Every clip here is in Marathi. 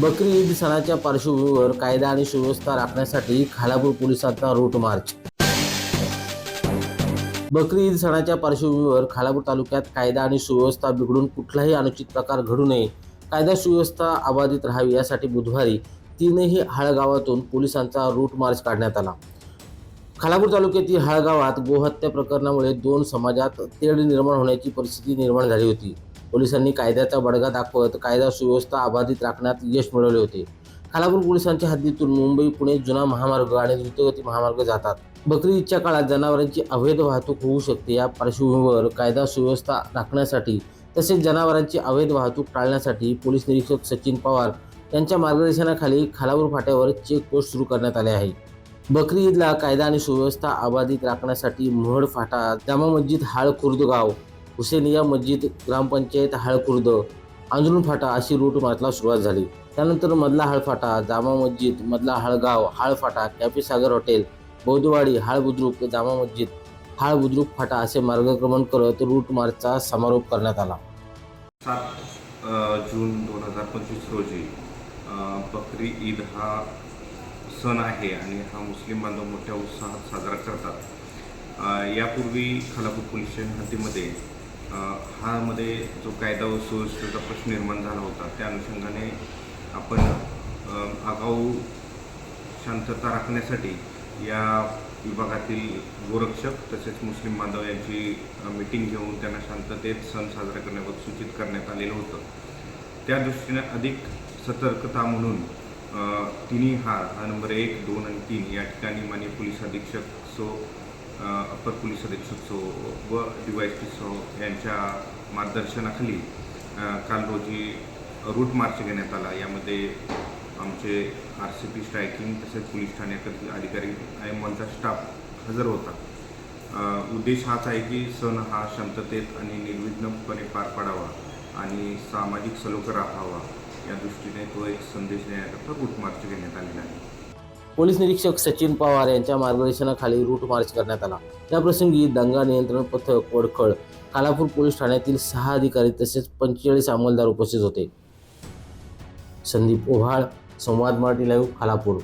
बकरी ईद सणाच्या पार्श्वभूमीवर कायदा आणि सुव्यवस्था राखण्यासाठी खालापूर पोलिसांचा रूट मार्च बकरी ईद सणाच्या पार्श्वभूमीवर खालापूर तालुक्यात कायदा आणि सुव्यवस्था बिघडून कुठलाही अनुचित प्रकार घडू नये. कायदा सुव्यवस्था अबाधित राहावी यासाठी बुधवारी तीनही हाळगावातून पोलिसांचा रूट मार्च काढण्यात आला. खालापूर तालुक्यातील हाळगावात गोहत्या प्रकरणामुळे दोन समाजात तेढ निर्माण होण्याची परिस्थिती निर्माण झाली होती. पोलिसांनी कायद्याचा बडगा दाखवत कायदा सुव्यवस्था अबाधित राखण्यात यश मिळवले होते. खालापूर पोलिसांच्या हद्दीतून मुंबई पुणे जुना महामार्ग आणि द्रुतगती महामार्ग जातात. बकरी ईदच्या काळात जनावरांची अवैध वाहतूक होऊ शकते. या पार्श्वभूमीवर कायदा सुव्यवस्था राखण्यासाठी तसेच जनावरांची अवैध वाहतूक टाळण्यासाठी पोलीस निरीक्षक सचिन पवार यांच्या मार्गदर्शनाखाली खालापूर फाट्यावर चेक पोस्ट सुरू करण्यात आले आहे. बकरी ईदला कायदा आणि सुव्यवस्था अबाधित राखण्यासाठी मोहड फाटा जामा मस्जिद हाळ खुर्दगाव हुसेनिया मस्जिद ग्रामपंचायत हाळ खुर्द फाटा अशी रूट मार्चला सुरुवात झाली. त्यानंतर मधला हाळफाटा जामा मस्जिद मधला हाळगाव हाळफाटा कॅफे सागर हॉटेल बौद्धवाडी हाळ बुद्रुक जामा मस्जिद हाळ बुद्रुक फाटा असे मार्गक्रमण करत रूट मार्चचा समारोप करण्यात आला. सात जून दोन हजार पंचवीस रोजी बकरी ईद हा सण आहे आणि हा मुस्लिम बांधव मोठ्या उत्साहात साजरा करतात. यापूर्वी खालापूर पोलीस स्टेशन हद्दीमध्ये हामध्ये हा मध्ये जो कायदा व सुव्यवस्थेचा प्रश्न निर्माण झाला होता त्या अनुषंगाने आपण आगाऊ शांतता राखण्यासाठी या विभागातील गोरक्षक तसेच मुस्लिम बांधव यांची मीटिंग घेऊन त्यांना शांततेत सण साजरा करण्याबाबत सूचित करण्यात आलेलं होतं. त्या दृष्टीने अधिक सतर्कता म्हणून तिन्ही हार हा नंबर एक दोन आणि तीन या ठिकाणी माननीय पोलीस अधीक्षक सो अप्पर पोलीस अधीक्षक सो व डी वाय पी सो यांच्या मार्गदर्शनाखाली काल रोजी रूट मार्च घेण्यात आला. यामध्ये आमचे आर सी पी स्ट्रायकिंग तसेच पोलीस ठाण्यातील अधिकारी आणि आमचा स्टाफ हजर होता. उद्देश हाच आहे की सण हा क्षमततेत आणि निर्विघ्नपणे पार पाडावा आणि सामाजिक सलोखा राहावा. या दृष्टीने तो एक संदेश देण्याकरता रूट मार्च घेण्यात आलेला आहे. पोलीस निरीक्षक सचिन पवार यांच्या मार्गदर्शनाखाली रूट मार्च करण्यात आला. त्याप्रसंगी दंगा नियंत्रण पथक वडखळ कालापूर पोलीस ठाण्यातील सहा अधिकारी तसेच पंचेचाळीस अंमलदार उपस्थित होते. संदीप ओव्हाळ संवाद मराठी लाईव्ह खालापूर.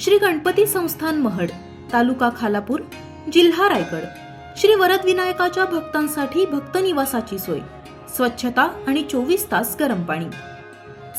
श्री गणपती संस्थान महड तालुका खालापूर जिल्हा रायगड. श्री वरद विनायकाच्या भक्तांसाठी भक्त निवासाची सोय स्वच्छता आणि चोवीस तास गरम पाणी.